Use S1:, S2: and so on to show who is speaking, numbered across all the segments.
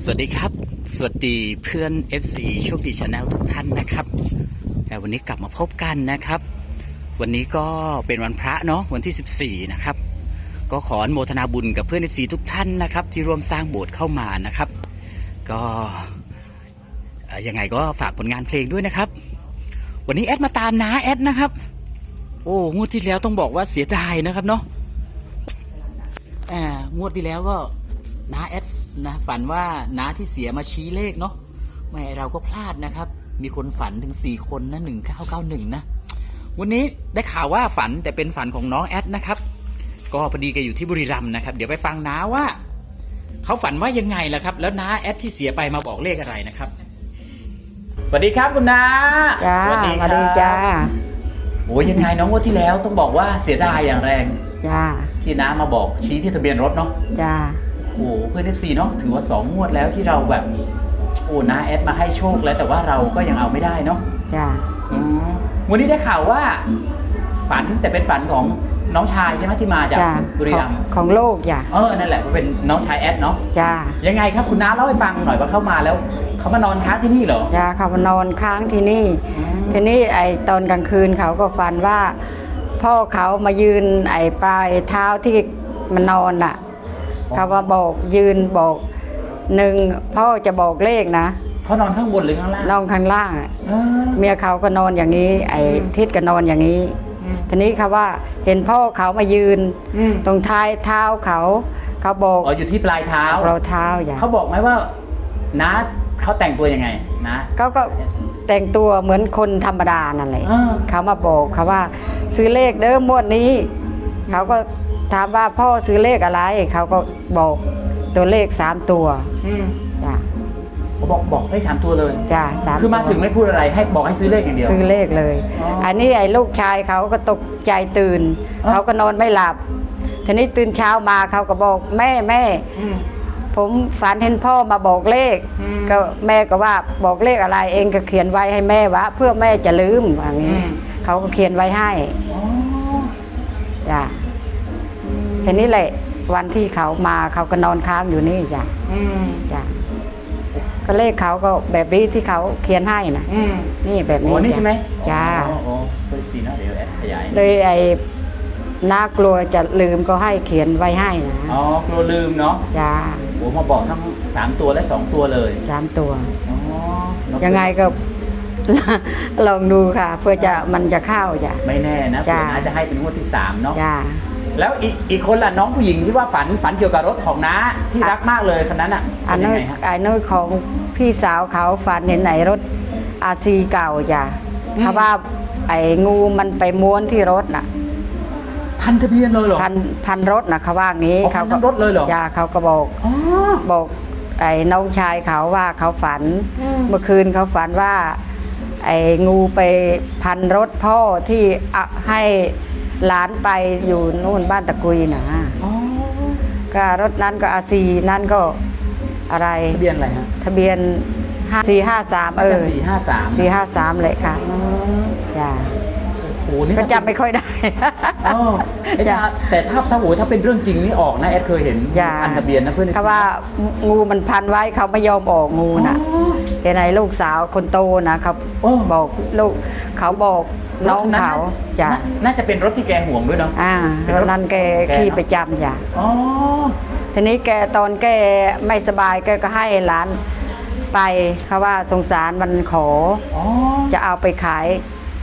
S1: สวัสดีครับ สวัสดีเพื่อน FC โชคดีชาแนลทุกท่านนะครับแต่วันนี้กลับมาพบกันนะครับ วันนี้ก็เป็นวันพระเนาะวันที่ 14 นะครับ ก็ขออโมทนาบุญกับเพื่อน FC ทุกท่านนะครับ ที่ร่วมสร้างโบสถ์เข้ามานะครับ ก็ยังไงก็ฝากผลงานเพลงด้วยนะครับ วันนี้แอดมาตามน้าแอดนะครับ โอ้งวดที่แล้วต้องบอกว่าเสียดายนะครับเนาะอ่างวดที่แล้วก็น้าแอด นะฝันว่าน้าที่เสียมาชี้เลขเนาะไม่เราก็พลาดนะครับ มีคนฝันถึงสี่คนนะหนึ่งเก้าเก้าหนึ่งนะ วันนี้ได้ข่าวว่าฝันแต่เป็นฝันของน้องแอดนะครับ ก็พอดีแกอยู่ที่บุรีรัมย์นะครับ เดี๋ยวไปฟังน้าว่าเขาฝันว่ายังไงล่ะครับ แล้วน้าแอดที่เสียไปมาบอกเลขอะไรนะครับสวัสดีครับคุณน้า
S2: จ้า
S1: สวัสดีครับ
S2: จ้า
S1: โอ้ยยังไงน้องงวดที่แล้วต้องบอกว่าเสียดายอย่างแรง
S2: จ้า
S1: ที่น้ามาบอกชี้ที่ทะเบียนรถเนาะ
S2: จ้า
S1: โอ้โหเพื่อนเอฟซีเนาะถือว่าสองงวดแล้วที่เราแบบโอ้นาแอดมาให้โชคแล้วแต่ว่าเราก็ยังเอาไม่ได้เนาะ
S2: จ้า
S1: อืมวันนี้ได้ข่าวว่า ฝันแต่เป็นฝันของน้องชายใช่ไหมที่มาจาก
S2: จ้า
S1: บุรีรัมย์
S2: ของของโลกจ้า
S1: เออนั่นแหละเป็นน้องชายแอดเนาะ
S2: จ้า
S1: ยังไงครับคุณน้าเล่าให้ฟังหน่อยว่าเข้ามาแล้วเขามานอนค้างที่นี่เหรอ
S2: จ้าเขามานอนค้างที่นี่ ทีนี้ไอตอนกลางคืนเขาก็ฝันว่า พ่อเขามายืนไอปลายเท้าที่มันนอนน่ะ เขามาบอกยืนบอกหนึ่งพ่อจะบอกเลขนะ
S1: เขานอนข้างบนหรือข้างล่าง
S2: นอนข้างล่างอะ
S1: เออ
S2: เมียเขาก็นอนอย่างนี้ ไอทิศก็นอนอย่างนี้
S1: อืม
S2: ทีนี้เขาว่าเห็นพ่อเขามายืน
S1: อืม
S2: ตรงท้ายเท้าเขาเขาบอก
S1: อ๋ออยู่ที่ปลายเท้า
S2: เราเท้าอย่าง
S1: เขาบอกไหมว่าน้าเขาแต่งตัวยังไงนะ
S2: เขาก็แต่งตัวเหมือนคนธรรมดานั่นแหละ
S1: อ่า
S2: เขามาบอกเขาว่าซื้อเลขเด้อมวดนี้ เขาก็ ถามว่าพ่อซื้อเลขอะไรเขาก็บอกตัวเลขสามตัว
S1: อืม
S2: จ้ะ
S1: เขาบอกบอกได้สามตัวเลย
S2: จ้ะสาม
S1: คือมา
S2: ตัว
S1: ถึงไม่พูดอะไรให้บอกให้ซื้อเลขอย่างเดียว
S2: ซื้อเลขเลย
S1: อ๋ออั
S2: อันนี้ไอ้ลูกชายเขาก็ตกใจตื่น
S1: อ๋อ
S2: เขาก็นอนไม่หลับ ทีนี้ตื่นเช้ามาเขาก็บอกแม่แม่
S1: อืม
S2: ผมฝันเห็นพ่อมาบอกเลข
S1: อืม
S2: ก็แม่ก็ว่าบอกเลขอะไรเองก็เขียนไว้ให้แม่วะเพื่อแม่จะลืมอย่าง
S1: อื
S2: นี้
S1: ม
S2: เขาก็เขียนไว้ให้
S1: อ๋อ
S2: จ้ะ ทีนี้แหละวันที่เขามาเขาก็นอนค้างอยู่นี่จ้ะ
S1: อืม
S2: จ้ะก็เลขเขาก็แบบนี้ที่เขาเขียนให้นะ
S1: อืม
S2: นี่แบบ
S1: โอ้
S2: นี้
S1: นี่ใช่ไหม
S2: จ้า
S1: โอ้โหเป็นสีนะเดี๋ยวแอดขยาย
S2: เลยไอ้น่ากลัวจะลืมก็ให้เขียนไว้ให้นะ
S1: อ๋อกลัวลืมเนาะ
S2: จ้า
S1: โอ้มาบอกทั้งสามตัวและสองตัวเลย
S2: สามตัว
S1: อ๋อ
S2: ยังไงก็ ลองดูค่ะ เพื่อจะมันจะเข้าจ้ะ
S1: ไม่แน่นะเผื่
S2: จ้า
S1: อน้าจะให้เป็นงวดที่สามเนาะ
S2: จ้า
S1: แล้วอีกอีกคนล่ะน้องผู้หญิงที่ว่าฝันฝันเกี่ยวกับรถของน้าที่รักมากเลยคนนั้นอะ
S2: อัน
S1: เป็นยั
S2: นู้
S1: ง
S2: น
S1: ไงฮะ
S2: อันนู้นของพี่สาวเขาฝันเห็นไหนรถอาซีเก่าจ้ะ
S1: อืม
S2: เขาว่าไอ้งูมันไปม้วนที่รถน่ะ
S1: พันทะเบียนเลยเหรอ
S2: พันพันรถน่ะเขาว่างี้
S1: อ๋อพันทั้งรถเลยเหรอ
S2: จ้าเขาก็บอก
S1: อ๋อ
S2: บอกไอ้น้องชายเขาว่าเขาฝันเมื่อคืนเขาฝันว่า ไอ้งูไปพันรถพ่อที่อะให้ หลานไปอยู่นู่นบ้านตะกุยนะ
S1: อ๋อ
S2: ก็รถนั้นก็อาซีนั่นก็อะไร
S1: ทะเบียนอะไรฮะ
S2: ทะเบียนสี่ห้าสามเอ
S1: จะ
S2: อ
S1: สี่ห้าสาม
S2: สี่ห้าสามเลยค่ะจ้า
S1: โอ้โหนี่
S2: ก็
S1: ถ้า
S2: จำไม่ค่อยได้
S1: อ๋อไอ้ถ้าแต่ถ้าถ้าโหถ้าเป็นเรื่องจริงนี่ออกนะแอดเคยเห็น
S2: อย่า
S1: อันทะเบียนนะเพื่อน
S2: เขาว่างูมันพันไว้เขาไม่ยอมออกงูน่ะเห็นไหนลูกสาวคนโตนะเขา
S1: โอ้
S2: บอกลูกเขาบอกน้องเขาจ้ะ
S1: น่น่าจะเป็นรถที่แกห่วงด้วยเนาะ
S2: อ่า
S1: เป็นร
S2: ร
S1: ถ
S2: ถนั้นแก
S1: แก
S2: ขี่
S1: เนอะ
S2: ประจำจ้ะ
S1: อ๋อ
S2: ทีนี้แกตอนแกไม่สบายแกก็ให้หลานไปเขาว่าสงสารมันขอ
S1: อ๋อ
S2: จะเอาไปขาย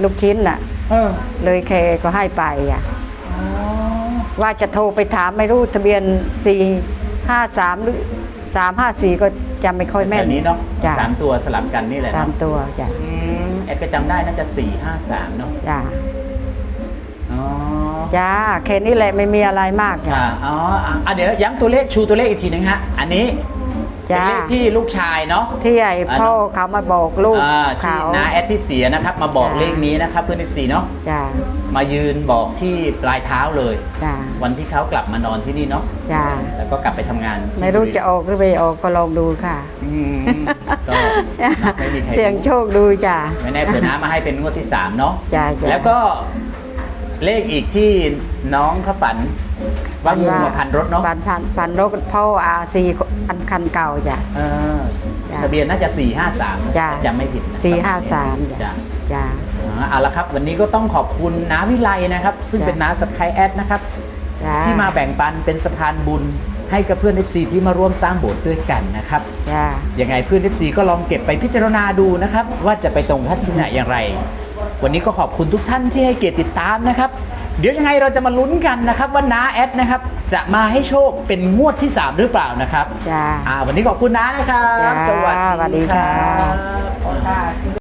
S2: ลูกชิ้นน่ะ
S1: เออ
S2: เลยแกก็ให้ไปอะ
S1: อ๋อ
S2: ว่าจะโทรไปถามไม่รู้ทะเบียนสี่ห้าสามหรือสามห้าสี่ก็จำไม่ค่อยแม่
S1: แบ
S2: น
S1: บนี้เนาะ
S2: จ้ะ
S1: สามตัวสลับกันนี่แหละ
S2: สาม
S1: เนาะ
S2: ตัวจ้ะ
S1: อืมแอดก็จำได้น่าจะสี่ห้าสามเนาะ
S2: จ้ะ
S1: อ๋อ
S2: จ้าแค่นี้แหละไม่มีอะไรมากจ้ะ
S1: อ่าอ๋ออะอะเดี๋ยวย้ำตัวเลขชูตัวเลขอีกทีนึงฮะ อันนี้ เป็น
S2: จ้า
S1: เลขที่ลูกชายเนาะ
S2: ที่ไอ้พ่อเขามาบอกลูก
S1: อ่าที่
S2: เขา
S1: น้าแอดที่เสียนะครับ มาบอก
S2: จ้ะ
S1: เลขนี้นะครับเพื่อน14เนาะ
S2: จ้า
S1: มายืนบอกที่ปลายเท้าเลย
S2: จ้า
S1: วันที่เขากลับมานอนที่นี่เนาะ
S2: จ้า
S1: แล้วก็กลับไปทำงานที่
S2: ไม่รู้
S1: บุ
S2: จะออกหรือไม่ออกก็ลองดูค่ะ
S1: อืมก็ไม่มีใคร
S2: เสียงโชคดูจ้า
S1: ไม่แน่เผื่อน้ามาให้เป็นงวดที่สามเนาะ
S2: จ้าจ้า
S1: แล้วก็เลขอีกที่น้องเขาฝัน ว่างูมาพันรถเนาะ
S2: พันพันพันรถพ่ออาซีคันคันเก่าจ้ะ
S1: เออ
S2: จ้ะ
S1: ทะเบียนน่าจะ 453
S2: จ้ะ
S1: จำไม่ผิดนะครับ
S2: สี่ห้าสาม
S1: จ้ะ
S2: จ้ะจ้ะ
S1: อ๋อเอาละครับ วันนี้ก็ต้องขอบคุณน้าวิไลนะครับ ซึ่ง
S2: จ้ะ
S1: เป็นน้าสะพายแอดนะครับ
S2: จ้ะ
S1: ที่มาแบ่งปันเป็นสะพานบุญให้กับเพื่อน FC ที่มาร่วมสร้างโบสถ์ด้วยกันนะครับ
S2: จ้ะ
S1: ยังไงเพื่อน FC ก็ลองเก็บไปพิจารณาดูนะครับ ว่าจะไปตรงพัฒนาอย่างไร วันนี้ก็ขอบคุณทุกท่านที่ให้เกียรติติดตามนะครับ เดี๋ยวยังไงเราจะมาลุ้นกันนะครับว่าน้าแอดนะครับจะมาให้โชคเป็นงวดที่ 3 หรือเปล่านะครับ
S2: จ้ะ
S1: อ่าวันนี้ขอบคุณน้านะครับ
S2: จ้า
S1: สวัส
S2: สวัสดี
S1: ดีค
S2: ค่ะ
S1: รับ